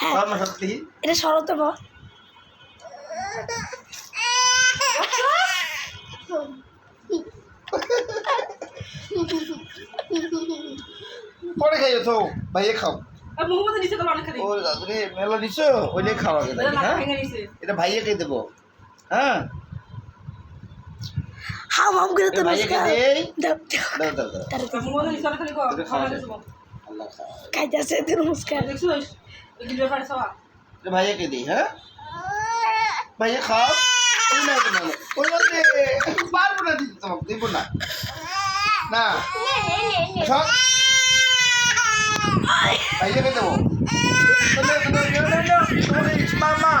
হ্যাঁ। সর্বশক্তি এটা সরতম পরে খাই তো ভাইয়ে খাও। মেলা নিছো? ওইটাই খাওয়া গেল হ্যাঁ? এটা ভাইয়ে দেবো। হ্যাঁ? হাম হাম করে তো ভাইয়ে খেয়ে দেই। দাও দাও নমস্কার। ভাইয়াকে দিই হ্যাঁ ভাইয়া খাও ওই না তোমাকে ওই বলতে পারব না দিতে তোমাকে দেবো না না সব ভাইয়াকে মামা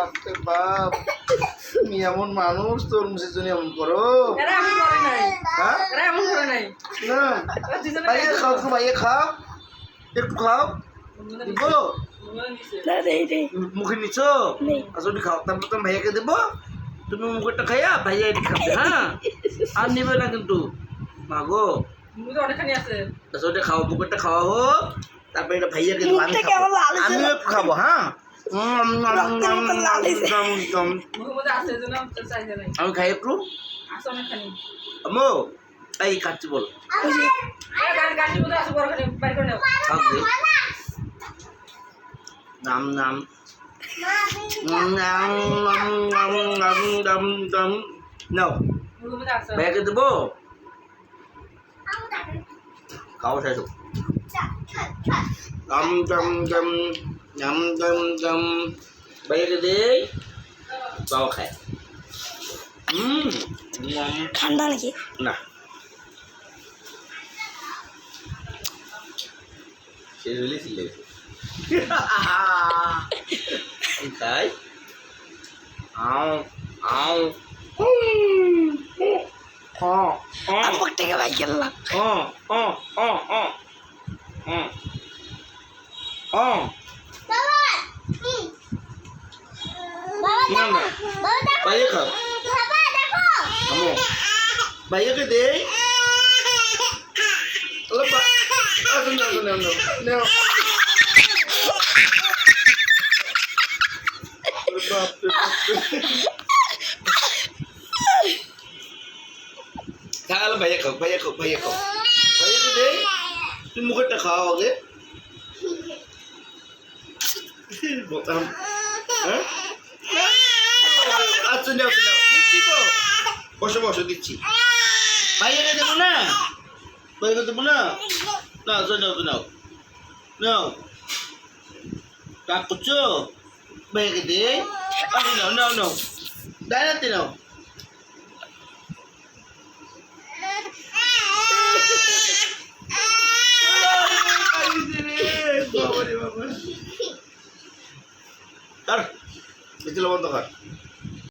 বাপতে বাপ। তুমি এমন মানুষ তোর মুসের জন্য এমন করো। হ্যাঁ? খাও একটু খাও। আচ্ছা, একটু মুখে নিচ্ছ আসলে খাও। তারপর তোমার ভাইয়াকে দেবো। তুমি মুখেরটা খাইয়া ভাইয়া এটি খাবে হ্যাঁ? আর নেবে না কিন্তু। মাগো। আসলে আচ্ছা, খাও মুখেরটা খাওয়া হোক। তারপরে এটা ভাইয়াকে দেবো আমি খাব হ্যাঁ? আমি খাই একটু আমো এই কাটছি বল নাম নাম নাও ব্যাগে দেবো খাওয়া শেষ হোক দম দম দম বাইরে দেই বাবা খায় হুম ঠান্ডা নাকি না শেষ হলে ছিলে তাই আও আও আমার থেকে ভাই খেললাম ও ও ও ও ও ও বাইরে খাও আমো বাইরে কে দে ওলা বা আসুন না না না না খাল ভাইয়া খাও ভাইয়া খাও ভাইয়া খাও। ভাইয়া কে দে তুমি মুখেরটা খাও আগে। বলতাম হ্যাঁ আচ্ছা নাও নাও দিচ্ছি তো বসো বসো দিচ্ছি ভাইয়াকে দেবো না ভাইয়াকে দেবো না না নাও তো নাও নাও কাক করছ ভাইয়াকে দে আচ্ছা নাও নাও নাও ডাইনাতে নাও বাবারে বাবা কর বিচলো বন্ধ কর।